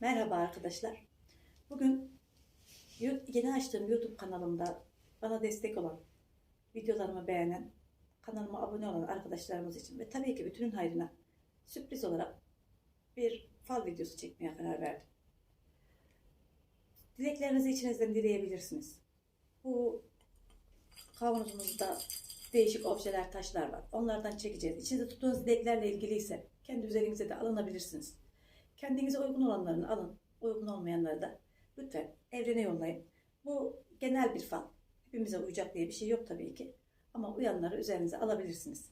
Merhaba arkadaşlar. Bugün yeni açtığım YouTube kanalımda bana destek olan, videolarımı beğenen, kanalıma abone olan arkadaşlarımız için ve tabii ki bütünün hayrına sürpriz olarak bir fal videosu çekmeye karar verdim. Dileklerinizi içinizden dileyebilirsiniz. Bu kavanozumuzda değişik objeler, taşlar var. Onlardan çekeceğiz. İçinizde tuttuğunuz dileklerle ilgili ise kendi üzerinize de alınabilirsiniz. Kendinize uygun olanlarını alın. Uygun olmayanları da lütfen evrene yollayın. Bu genel bir fal. Hepimize uyacak diye bir şey yok tabii ki. Ama uyanları üzerinize alabilirsiniz.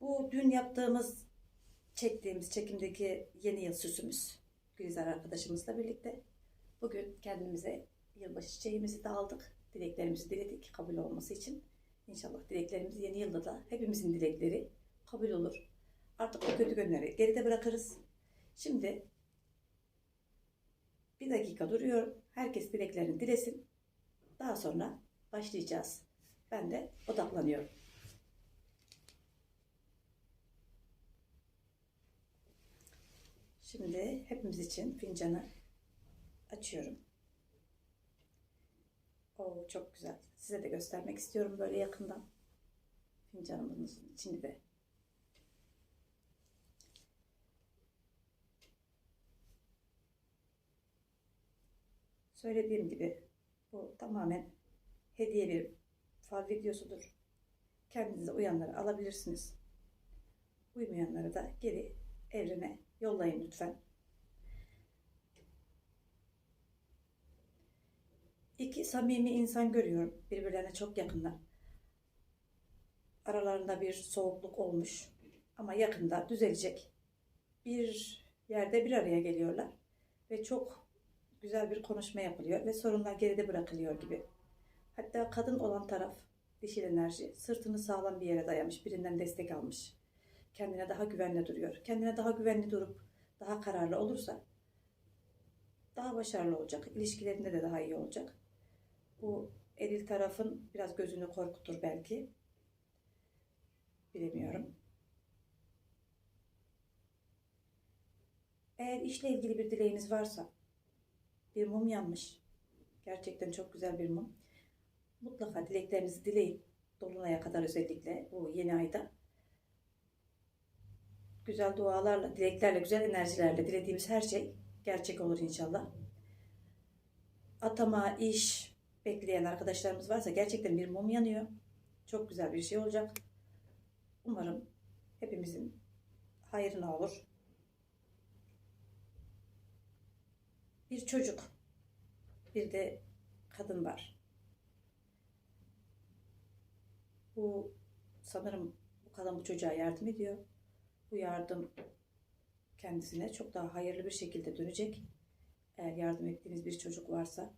Bu dün yaptığımız, çektiğimiz çekimdeki yeni yıl süsümüz. Gülizar arkadaşımızla birlikte. Bugün kendimize yılbaşı çiçeğimizi de aldık. Dileklerimizi diledik kabul olması için. İnşallah dileklerimiz yeni yılda da hepimizin dilekleri kabul olur. Artık o kötü günleri geride bırakırız. Şimdi bir dakika duruyorum. Herkes dileklerini dilesin. Daha sonra başlayacağız. Ben de odaklanıyorum. Şimdi hepimiz için fincanı açıyorum. Oo, çok güzel. Size de göstermek istiyorum böyle yakından. Fincanımızın içini de Söylediğim gibi bu tamamen hediye bir fal videosudur. Kendinize uyanları alabilirsiniz. Uymayanları da geri evrene yollayın lütfen. İki samimi insan görüyorum. Birbirlerine çok yakınlar. Aralarında bir soğukluk olmuş. Ama yakında düzelecek. Bir yerde bir araya geliyorlar. Ve çok güzel bir konuşma yapılıyor ve sorunlar geride bırakılıyor gibi. Hatta kadın olan taraf, dişil enerji, sırtını sağlam bir yere dayamış, birinden destek almış. Kendine daha güvenli duruyor. Kendine daha güvenli durup daha kararlı olursa daha başarılı olacak. İlişkilerinde de daha iyi olacak. Bu eril tarafın biraz gözünü korkutur belki. Bilemiyorum. Eğer işle ilgili bir dileğiniz varsa bir mum yanmış. Gerçekten çok güzel bir mum. Mutlaka dileklerinizi dileyin. Dolunay'a kadar özellikle bu yeni ayda. Güzel dualarla, dileklerle, güzel enerjilerle dilediğimiz her şey gerçek olur inşallah. Atama, iş bekleyen arkadaşlarımız varsa gerçekten bir mum yanıyor. Çok güzel bir şey olacak. Umarım hepimizin hayrına olur. Bir çocuk, bir de kadın var. Bu sanırım bu kadın bu çocuğa yardım ediyor. Bu yardım kendisine çok daha hayırlı bir şekilde dönecek. Eğer yardım ettiğiniz bir çocuk varsa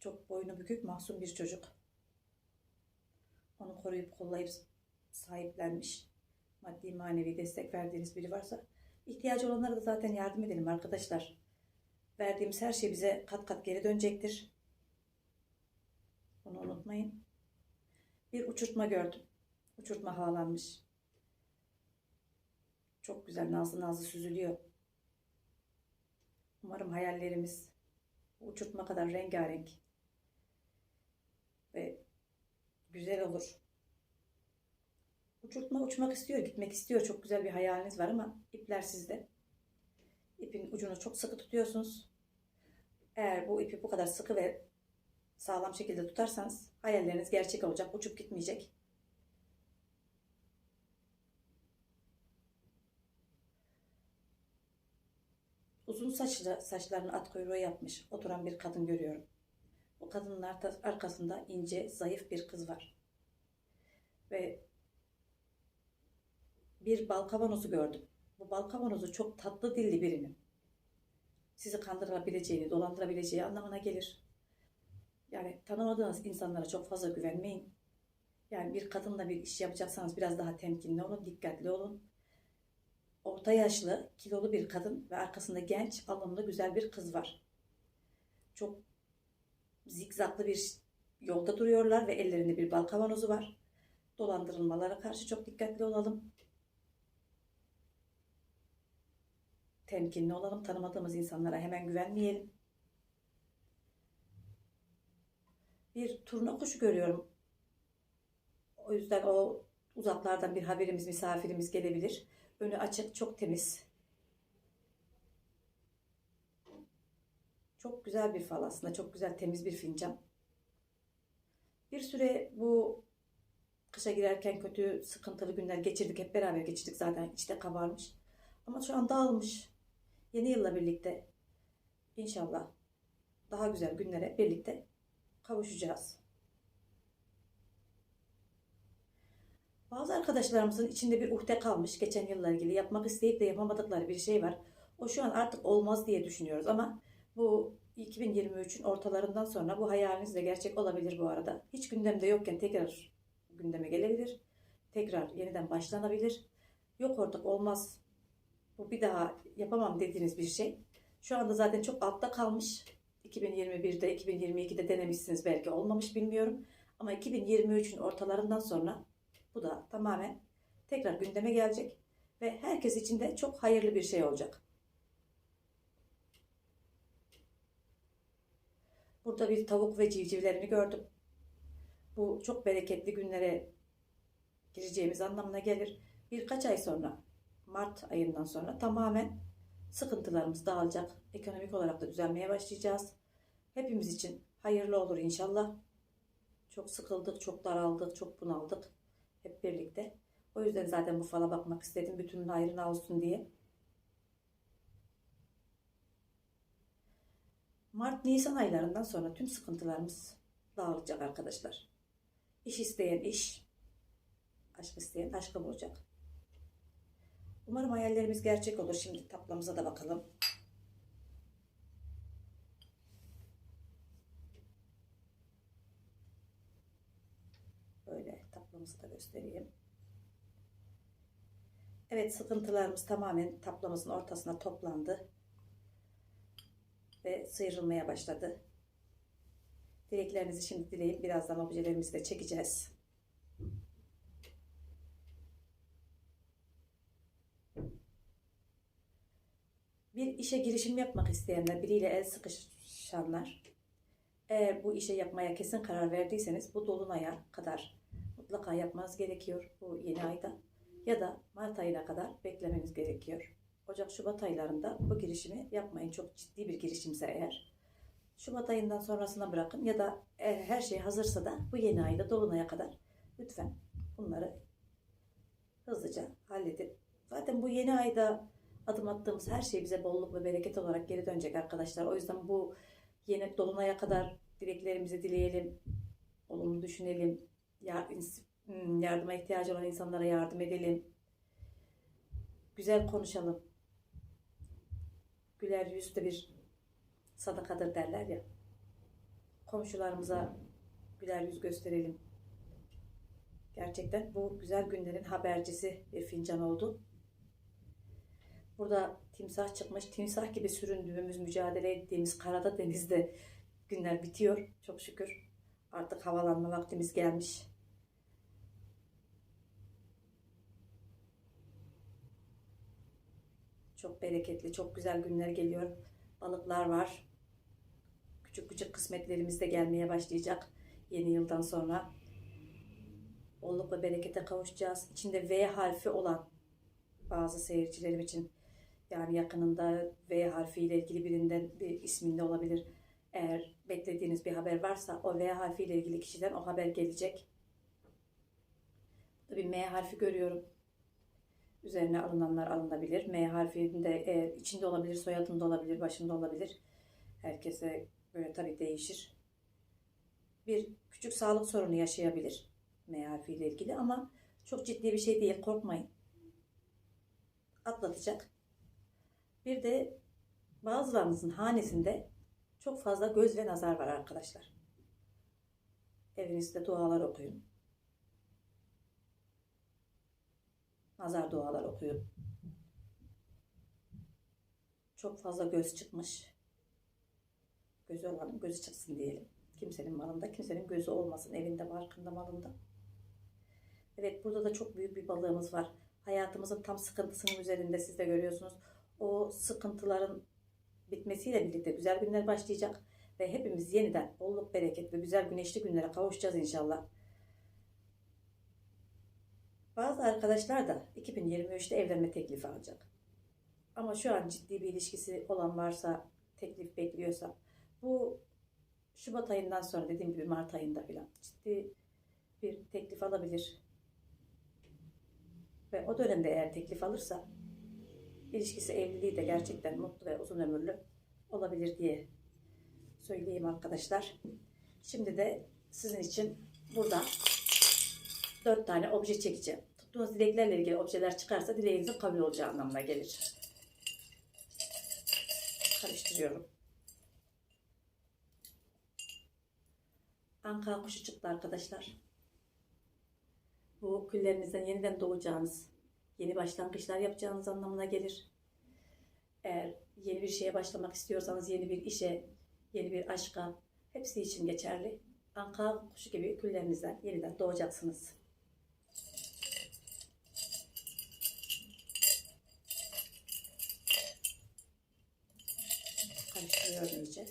çok boynu bükük, mahzun bir çocuk. Onu koruyup kollayıp sahiplenmiş, maddi manevi destek verdiğiniz biri varsa İhtiyacı olanlara da zaten yardım edelim arkadaşlar. Verdiğimiz her şey bize kat kat geri dönecektir. Bunu unutmayın. Bir uçurtma gördüm. Uçurtma havalanmış. Çok güzel nazlı nazlı süzülüyor. Umarım hayallerimiz uçurtma kadar rengarenk ve güzel olur. Uçurtma uçmak istiyor, gitmek istiyor. Çok güzel bir hayaliniz var ama ipler sizde. İpin ucunu çok sıkı tutuyorsunuz. Eğer bu ipi bu kadar sıkı ve sağlam şekilde tutarsanız hayalleriniz gerçek olacak, uçup gitmeyecek. Uzun saçlı, saçlarını at kuyruğu yapmış oturan bir kadın görüyorum. Bu kadının arkasında ince, zayıf bir kız var. Ve bir bal kavanozu gördüm. Bu bal kavanozu çok tatlı dilli birinin. Sizi kandırabileceğini, dolandırabileceği anlamına gelir. Yani tanımadığınız insanlara çok fazla güvenmeyin. Yani bir kadınla bir iş yapacaksanız biraz daha temkinli olun, dikkatli olun. Orta yaşlı, kilolu bir kadın ve arkasında genç, alımlı, güzel bir kız var. Çok zikzaklı bir yolda duruyorlar ve ellerinde bir bal kavanozu var. Dolandırılmalara karşı çok dikkatli olalım. Temkinli olalım. Tanımadığımız insanlara hemen güvenmeyelim. Bir turna kuşu görüyorum. O yüzden o uzaklardan bir haberimiz, misafirimiz gelebilir. Önü açık, çok temiz. Çok güzel bir fal aslında. Çok güzel, temiz bir fincan. Bir süre bu kışa girerken kötü, sıkıntılı günler geçirdik. Hep beraber geçirdik zaten. içte kabarmış. Ama şu an dağılmış. Yeni yılla birlikte inşallah daha güzel günlere birlikte kavuşacağız. Bazı arkadaşlarımızın içinde bir uhde kalmış geçen yılla ilgili yapmak isteyip de yapamadıkları bir şey var. O şu an artık olmaz diye düşünüyoruz ama bu 2023'ün ortalarından sonra bu hayaliniz de gerçek olabilir bu arada. Hiç gündemde yokken tekrar gündeme gelebilir. Tekrar yeniden başlanabilir. Yok artık olmaz. Bu bir daha yapamam dediğiniz bir şey. Şu anda zaten çok altta kalmış. 2021'de, 2022'de denemişsiniz belki olmamış bilmiyorum. Ama 2023'ün ortalarından sonra bu da tamamen tekrar gündeme gelecek ve herkes için de çok hayırlı bir şey olacak. Burada bir tavuk ve civcivlerini gördüm. Bu çok bereketli günlere gireceğimiz anlamına gelir. Birkaç ay sonra, Mart ayından sonra tamamen sıkıntılarımız dağılacak. Ekonomik olarak da düzelmeye başlayacağız. Hepimiz için hayırlı olur inşallah. Çok sıkıldık, çok daraldık, çok bunaldık hep birlikte. O yüzden zaten bu fala bakmak istedim. Bütünün hayrına olsun diye. Mart-Nisan aylarından sonra tüm sıkıntılarımız dağılacak arkadaşlar. İş isteyen iş, aşk isteyen aşkı bulacak. Umarım hayallerimiz gerçek olur. Şimdi taplamıza da bakalım. Böyle taplamızı da göstereyim. Evet sıkıntılarımız tamamen taplamızın ortasına toplandı. Ve sıyrılmaya başladı. Dileklerinizi şimdi dileyin. Birazdan objelerimizi de çekeceğiz. Bir işe girişim yapmak isteyenler, biriyle el sıkışanlar, eğer bu işe yapmaya kesin karar verdiyseniz bu dolunaya kadar mutlaka yapmanız gerekiyor bu yeni ayda ya da Mart ayına kadar beklemeniz gerekiyor. Ocak Şubat aylarında bu girişimi yapmayın. Çok ciddi bir girişimse eğer. Şubat ayından sonrasına bırakın ya da eğer her şey hazırsa da bu yeni ayda dolunaya kadar lütfen bunları hızlıca halledin. Zaten bu yeni ayda adım attığımız her şey bize bolluk ve bereket olarak geri dönecek arkadaşlar. O yüzden bu yeni dolunaya kadar dileklerimizi dileyelim, olumlu düşünelim, hmm, yardıma ihtiyacı olan insanlara yardım edelim, güzel konuşalım. Güler yüz de bir sadakadır derler ya. Komşularımıza güler yüz gösterelim. Gerçekten bu güzel günlerin habercisi bir fincan oldu. Burada timsah çıkmış. Timsah gibi süründüğümüz, mücadele ettiğimiz karada denizde günler bitiyor. Çok şükür. Artık havalanma vaktimiz gelmiş. Çok bereketli, çok güzel günler geliyor. Balıklar var. Küçük küçük kısmetlerimiz de gelmeye başlayacak yeni yıldan sonra. Bolluk ve berekete kavuşacağız. İçinde V harfi olan bazı seyircilerim için yani yakınında V harfiyle ilgili birinden bir isminde olabilir. Eğer beklediğiniz bir haber varsa o V harfiyle ilgili kişiden o haber gelecek. Burada bir M harfi görüyorum. Üzerine alınanlar alınabilir. M harfinde eğer içinde olabilir, soyadında olabilir, başında olabilir. Herkese böyle tabii değişir. Bir küçük sağlık sorunu yaşayabilir M harfiyle ilgili ama çok ciddi bir şey değil. Korkmayın. Atlatacak. Bir de bazılarınızın hanesinde çok fazla göz ve nazar var arkadaşlar. Evinizde dualar okuyun. Nazar dualar okuyun. Çok fazla göz çıkmış. Gözü olanın gözü çıksın diyelim. Kimsenin malında, kimsenin gözü olmasın. Evinde, barkında, malında. Evet burada da çok büyük bir balığımız var. Hayatımızın tam sıkıntısının üzerinde siz de görüyorsunuz. O sıkıntıların bitmesiyle birlikte güzel günler başlayacak ve hepimiz yeniden bolluk, bereket ve güzel güneşli günlere kavuşacağız inşallah. Bazı arkadaşlar da 2023'te evlenme teklifi alacak. Ama şu an ciddi bir ilişkisi olan varsa, teklif bekliyorsa bu Şubat ayından sonra dediğim gibi Mart ayında falan ciddi bir teklif alabilir. Ve o dönemde eğer teklif alırsa ilişkisi evliliği de gerçekten mutlu ve uzun ömürlü olabilir diye söyleyeyim arkadaşlar. Şimdi de sizin için burada dört tane obje çekeceğim. Tuttuğunuz dileklerle ilgili objeler çıkarsa dileğinizin kabul olacağı anlamına gelir. Karıştırıyorum. Ankara kuşu çıktı arkadaşlar. Bu küllerinizden yeniden doğacağınız, yeni başlangıçlar yapacağınız anlamına gelir. Eğer yeni bir şeye başlamak istiyorsanız, yeni bir işe, yeni bir aşka, hepsi için geçerli. Ankara kuşu gibi küllerinizden yeniden doğacaksınız. Karıştırıyorum iyice.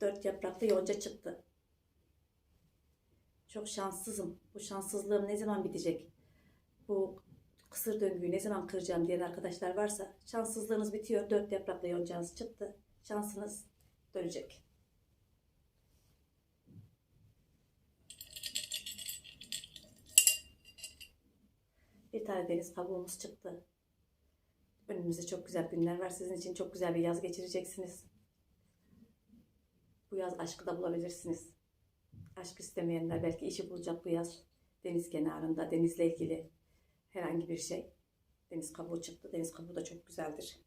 Dört yapraklı yonca çıktı. Çok şanssızım. Bu şanssızlığım ne zaman bitecek? Bu kısır döngüyü ne zaman kıracağım diyen arkadaşlar varsa şanssızlığınız bitiyor. Dört yapraklı yoncanız çıktı. Şansınız dönecek. Bir tane deniz kabuğumuz çıktı. Önümüzde çok güzel günler var. Sizin için çok güzel bir yaz geçireceksiniz. Bu yaz aşkı da bulabilirsiniz. Aşk istemeyenler belki işi bulacak bu yaz. Deniz kenarında, denizle ilgili herhangi bir şey. Deniz kabuğu çıktı. Deniz kabuğu da çok güzeldir.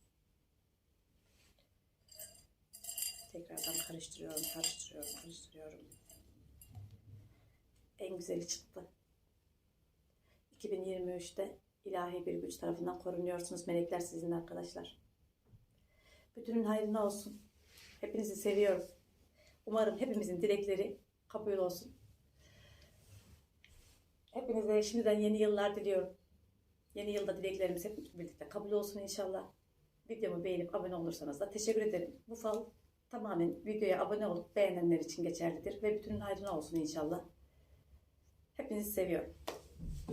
Tekrardan karıştırıyorum, karıştırıyorum, karıştırıyorum. En güzeli çıktı. 2023'te ilahi bir güç tarafından korunuyorsunuz. Melekler sizin arkadaşlar. Bütünün hayrına olsun. Hepinizi seviyorum. Umarım hepimizin dilekleri kabul olsun. Hepinize şimdiden yeni yıllar diliyorum. Yeni yılda dileklerimiz hep birlikte kabul olsun inşallah. Videomu beğenip abone olursanız da teşekkür ederim. Bu fal tamamen videoya abone olup beğenenler için geçerlidir ve bütünün hayrına olsun inşallah. Hepinizi seviyorum.